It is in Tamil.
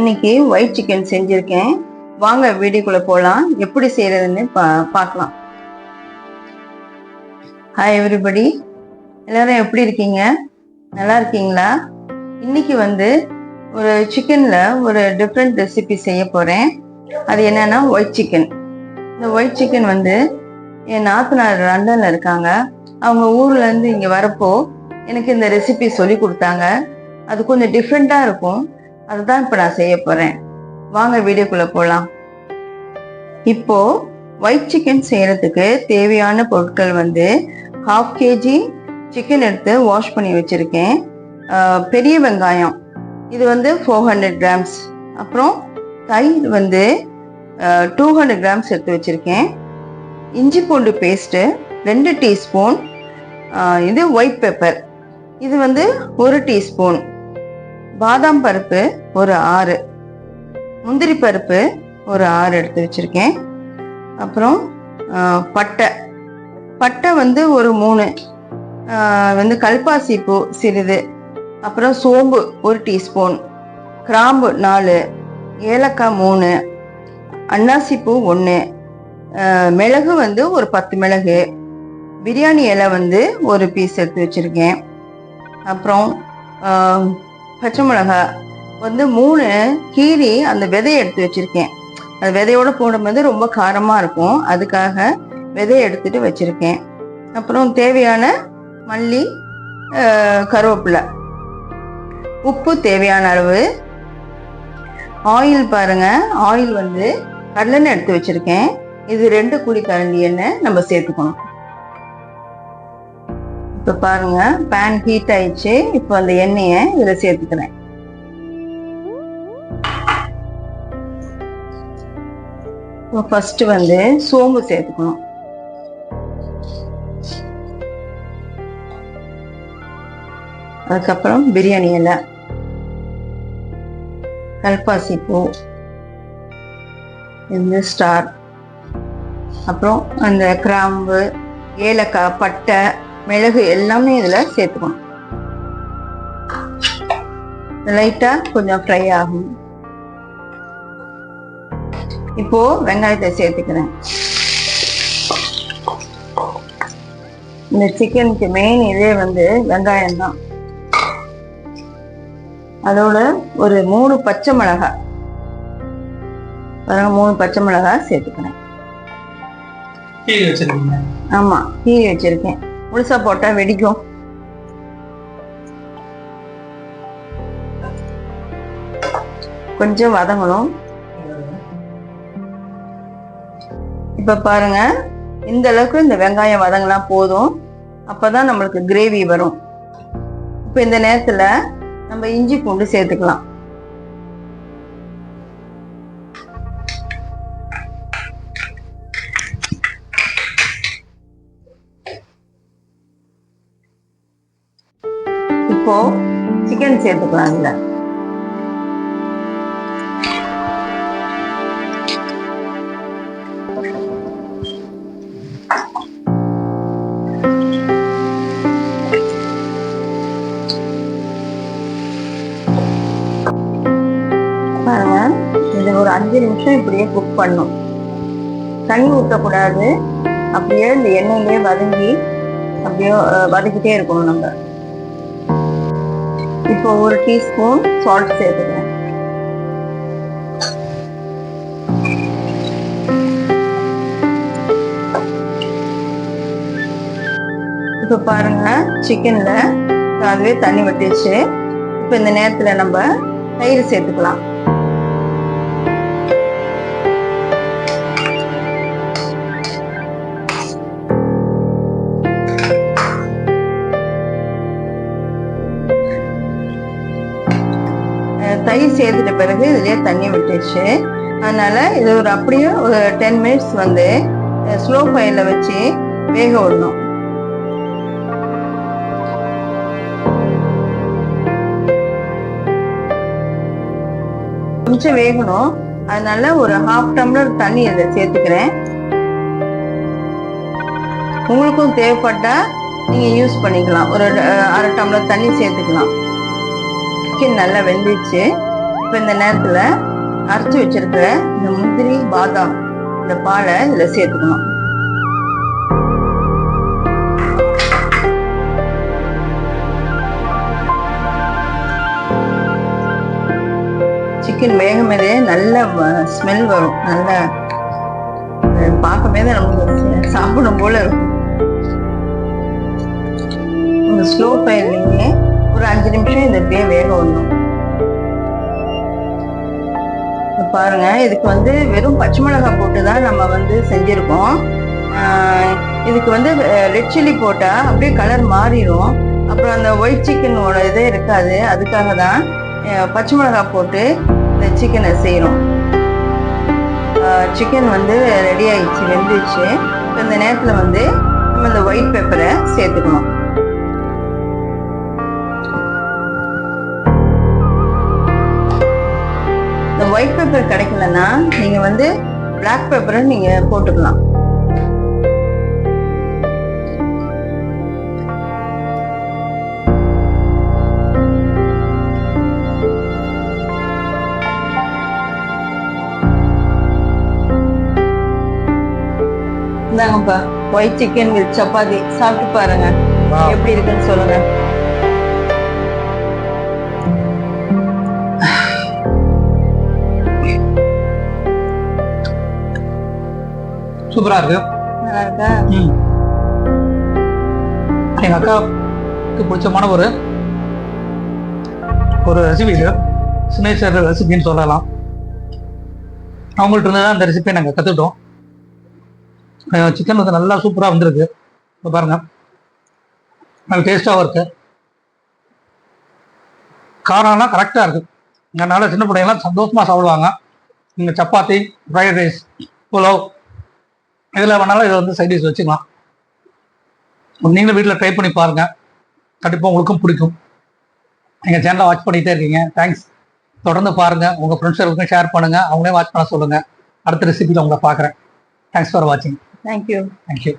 இன்னைக்கு ஒயிட் சிக்கன் செஞ்சுருக்கேன். வாங்க வீடியோக்குள்ளே போகலாம் எப்படி செய்கிறதுன்னு பா பார்க்கலாம். ஹாய் எவ்ரிபடி எல்லாரும் எப்படி இருக்கீங்க? நல்லா இருக்கீங்களா? இன்னைக்கு வந்து ஒரு சிக்கனில் ஒரு டிஃப்ரெண்ட் ரெசிபி செய்ய போகிறேன் அது என்னன்னா ஒயிட் சிக்கன் இந்த ஒயிட் சிக்கன் வந்து என் நாத்தனார் லண்டனில் இருக்காங்க. அவங்க ஊர்லேருந்து இங்கே வரப்போ எனக்கு இந்த ரெசிபி சொல்லி கொடுத்தாங்க. அது கொஞ்சம் டிஃப்ரெண்ட்டாக இருக்கும். அதுதான் இப்போ நான் செய்ய போகிறேன் வாங்க வீடியோக்குள்ளே போகலாம் இப்போது ஒயிட் சிக்கன் செய்கிறதுக்கு தேவையான பொருட்கள் வந்து ஹாஃப் கேஜி சிக்கன் எடுத்து வாஷ் பண்ணி வச்சுருக்கேன். பெரிய வெங்காயம் இது வந்து ஃபோர் ஹண்ட்ரட் கிராம்ஸ் அப்புறம் தயிர் வந்து டூ ஹண்ட்ரட் கிராம்ஸ் எடுத்து வச்சுருக்கேன். இஞ்சி பூண்டு பேஸ்ட்டு ரெண்டு டீஸ்பூன் இது ஒயிட் பெப்பர் இது வந்து ஒரு டீஸ்பூன் பாதாம் பருப்பு ஒரு ஆறு. முந்திரி பருப்பு ஒரு ஆறு எடுத்து வச்சுருக்கேன். அப்புறம் பட்டை. பட்டை வந்து ஒரு மூணு. வந்து கல்பாசி பூ சிறிது. அப்புறம் சோம்பு ஒரு டீஸ்பூன். கிராம்பு நாலு. ஏலக்காய் மூணு. அன்னாசி பூ ஒன்று மிளகு வந்து ஒரு பத்து மிளகு. பிரியாணி இலை வந்து ஒரு பீஸ் எடுத்து வச்சுருக்கேன். அப்புறம் பச்சை மிளகாய் வந்து மூணு கீரி அந்த விதையை எடுத்து வச்சிருக்கேன். அது விதையோட போடும்போது ரொம்ப காரமாக இருக்கும். அதுக்காக விதையை எடுத்துட்டு வச்சிருக்கேன். அப்புறம் தேவையான மல்லி கருவேப்பிலை. உப்பு தேவையான அளவு. ஆயில் பாருங்க. ஆயில் வந்து கடலெண்ணெய் எடுத்து வச்சிருக்கேன். இது ரெண்டு குழி கரண்டி எண்ணெய் நம்ம சேர்த்துக்கணும். இப்போ பாருங்க பேன் ஹீட் ஆயிடுச்சு. இப்போ அந்த எண்ணெயை இதில் சேர்த்துக்கிறேன். இப்போ ஃபர்ஸ்ட் வந்து சோம்பு சேர்த்துக்கணும். அதுக்கப்புறம் பிரியாணி இலை கல்பாசி பூ இந்த ஸ்டார் அப்புறம் அந்த கிராம்பு ஏலக்காய் பட்டை மிளகு எல்லாமே இதில் சேர்த்துக்கணும். லைட்டாக கொஞ்சம் ஃப்ரை ஆகும். இப்போ வெங்காயத்தை சேர்த்துக்கிறேன். இந்த சிக்கனுக்கு மெயின் இதே வந்து வெங்காயம் தான். அதோட ஒரு மூணு பச்சை மிளகாய். பாருங்க மூணு பச்சை மிளகாய் சேர்த்துக்கிறேன். ஆமா கீழே வச்சிருக்கேன். முழுசா போட்டா வெடிக்கும். கொஞ்சம் வதங்கணும். இப்ப பாருங்க இந்த அளவுக்கு இந்த வெங்காயம் வதங்கினா போதும். அப்பதான் நம்மளுக்கு கிரேவி வரும். இப்ப இந்த நேரத்துல நம்ம இஞ்சி பூண்டு சேர்த்துக்கலாம். இப்போ சிக்கன் சேர்த்துக்கலாம் பாருங்க இது ஒரு அஞ்சு நிமிஷம் இப்படியே குக் பண்ணும். தண்ணி ஊற்றக்கூடாது அப்படியே இந்த எண்ணெயிலே வதங்கி அப்படியே வதக்கிட்டே இருக்கணும் நம்ம. இப்போ ஒரு டீஸ்பூன் சால்ட் சேர்த்துக்கிறேன் இப்போ பாருங்க சிக்கன்ல அதுவே தண்ணி வட்டிச்சு இப்போ இந்த நேரத்துல நம்ம தயிர் சேர்த்துக்கலாம். தயிர் சேர்த்துட்ட பிறகு இதுலேயே தண்ணி விட்டுச்சு அதனால இது ஒரு அப்படியே ஒரு டென் மினிட்ஸ் வந்து ஸ்லோ ஃபயர்ல வச்சு வேக விடணும். கொஞ்சம் வேகணும். அதனால ஒரு ஹாஃப் டம்ளர் தண்ணி இதில் சேர்த்துக்கிறேன். உங்களுக்கும் தேவைப்பட்டா நீங்க யூஸ் பண்ணிக்கலாம். ஒரு அரை டம்ளர் தண்ணி சேர்த்துக்கலாம். சிக்கன் நல்லா வெந்துச்சு. இப்போ இந்த நேரத்தில் அரைச்சி வச்சிருக்கிற இந்த முந்திரி பாதாம் இந்த பாலை இதில் சேர்த்துக்கணும். சிக்கன் வேகும் போதே நல்ல ஸ்மெல் வரும். நல்ல அஹ் பார்க்கும்போதே நமக்கு சாப்பிடும் போல இருக்கும். ஸ்லோ ஃபயர்லேயே ஒரு அஞ்சு நிமிஷம் இந்த அப்படியே வேக ஒன்றும் பாருங்க இதுக்கு வந்து வெறும் பச்சை மிளகாய் போட்டு தான் நம்ம வந்து செஞ்சுருக்கோம் இதுக்கு வந்து ரெட் சில்லி போட்டால் அப்படியே கலர் மாறிடும் அப்புறம் அந்த ஒயிட் சிக்கனோட இதே இருக்காது அதுக்காக தான் பச்சை மிளகாய் போட்டு இந்த சிக்கனை செய்கிறோம் சிக்கன் வந்து ரெடி ஆயிடுச்சு வெந்துச்சு இப்போ இந்த நேரத்தில் வந்து நம்ம இந்த ஒயிட் பெப்பரை சேர்த்துக்கணும் ஒயிட் பெப்பர் கிடைக்கலன்னா நீங்க வந்து Black பெப்பரை நீங்க போட்டுக்கலாம். இந்தாங்கப்பா ஒயிட் சிக்கன் வித் சப்பாத்தி சாப்பிட்டு பாருங்க. எப்படி இருக்குன்னு சொல்லுங்க. சூப்பரா இருக்கு நல்லா இருக்கா ம். எங்க அக்காவுக்கு பிடிச்சமான ஒரு ஒரு ரெசிபி இது. சிக்னேச்சர் ரெசிபின்னு சொல்லலாம். அவங்கள்ட்ட இருந்து தான் அந்த ரெசிபியை நாங்கள் கற்றுக்கிட்டோம் சிக்கன் வந்து நல்லா சூப்பராக வந்திருக்கு. இப்போ பாருங்க. நல்ல டேஸ்ட்டாகவும் இருக்கு. காரம்லாம் கரெக்டாக இருக்கு. அதனால சின்ன பிள்ளைங்களாம் சந்தோஷமாக சாப்பிடுவாங்க. நீங்கள் சப்பாத்தி ஃப்ரைட் ரைஸ் புலாவ் இதில் வேணாலும் இதை வந்து சைடிஷ் வச்சுக்கலாம். நீங்களும் வீட்டில் ட்ரை பண்ணி பாருங்க. கண்டிப்பாக உங்களுக்கும் பிடிக்கும். எங்கள் சேனலை வாட்ச் பண்ணிகிட்டே இருக்கீங்க. தேங்க்ஸ் தொடர்ந்து பாருங்க. உங்கள் ஃப்ரெண்ட்ஸுகளுக்கும் ஷேர் பண்ணுங்க. அவங்களே வாட்ச் பண்ண சொல்லுங்க. அடுத்த ரெசிபியில் உங்களை பார்க்குறேன். தேங்க்ஸ் ஃபார் வாட்சிங் தேங்க்யூ தேங்க்யூ